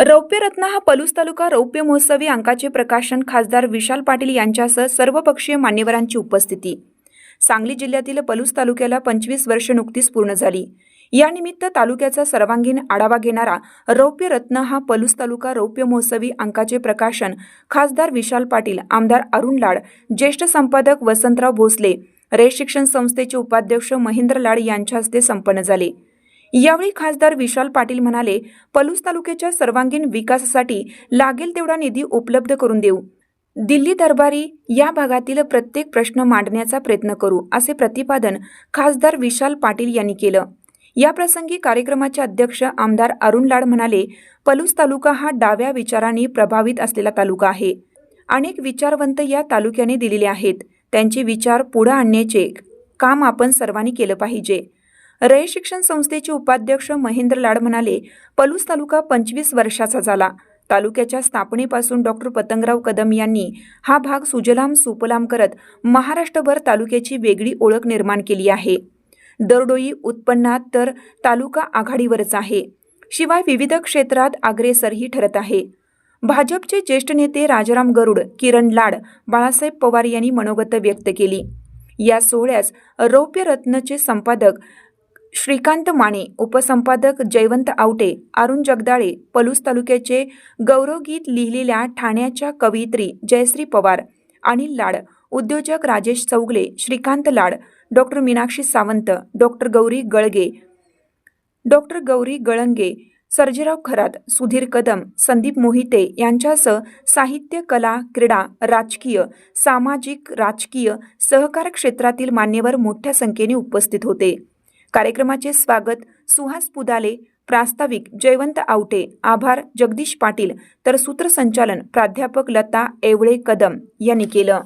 रौप्यरत्न हा पलूस तालुका रौप्य महोत्सवी अंकाचे प्रकाशन खासदार विशाल पाटील यांच्यासह सर्वपक्षीय मान्यवरांची उपस्थिती. सांगली जिल्ह्यातील पलूस तालुक्याला पंचवीस वर्ष नुकतीच पूर्ण झाली. यानिमित्त तालुक्याचा सर्वांगीण आढावा घेणारा रौप्य रत्न हा पलूस तालुका रौप्य महोत्सवी अंकाचे प्रकाशन खासदार विशाल पाटील आमदार अरुण लाड ज्येष्ठ संपादक वसंतराव भोसले रे शिक्षण संस्थेचे उपाध्यक्ष महेंद्र लाड यांच्या हस्ते संपन्न झाले. यावेळी खासदार विशाल पाटील म्हणाले पलूस तालुक्याच्या सर्वांगीण विकासासाठी लागेल तेवढा निधी उपलब्ध करून देऊ. दिल्ली दरबारी या भागातील प्रत्येक प्रश्न मांडण्याचा प्रयत्न करू असे प्रतिपादन खासदार विशाल पाटील यांनी केलं. याप्रसंगी कार्यक्रमाचे अध्यक्ष आमदार अरुण लाड म्हणाले पलूस तालुका हा डाव्या विचारांनी प्रभावित असलेला तालुका आहे. अनेक विचारवंत या तालुक्याने दिलेले आहेत. त्यांचे विचार पुढे आणण्याचे काम आपण सर्वांनी केलं पाहिजे. रय शिक्षण संस्थेचे उपाध्यक्ष महेंद्र लाड म्हणाले पलूस तालुका पंचवीस वर्षाचा झाला. तालुक्याच्या स्थापनेपासून डॉक्टर पतंगराव कदम यांनी हा भाग सुजलाम सुपलाम करत महाराष्ट्रभर तालुक्याची वेगळी ओळख निर्माण केली आहे. दरडोई उत्पन्नात तर तालुका आघाडीवरच आहे. शिवाय विविध क्षेत्रात अग्रेसरही ठरत आहे. भाजपचे ज्येष्ठ नेते राजाराम गरुड किरण लाड बाळासाहेब पवार यांनी मनोगत व्यक्त केली. या सोहळ्यास रौप्य रत्नचे संपादक श्रीकांत माने उपसंपादक जयवंत आवटे अरुण जगदाळे पलूस तालुक्याचे गौरवगीत लिहिलेल्या ठाण्याच्या कवयित्री जयश्री पवार अनिल लाड उद्योजक Rajesh Chougale Shrikant Lad doctor Meenakshi Sawant doctor Gauri Galage doctor Gauri Galange Sarjerao Kharat Sudhir Kadam Sandeep Mohite यांच्यासह साहित्य कला क्रीडा राजकीय सामाजिक राजकीय सहकार क्षेत्रातील मान्यवर मोठ्या संख्येने उपस्थित होते. कार्यक्रमाचे स्वागत सुहास पुदाले प्रास्ताविक जयवंत आवटे आभार जगदीश पाटील तर सूत्रसंचालन प्राध्यापक लता एवळे कदम यांनी केलं.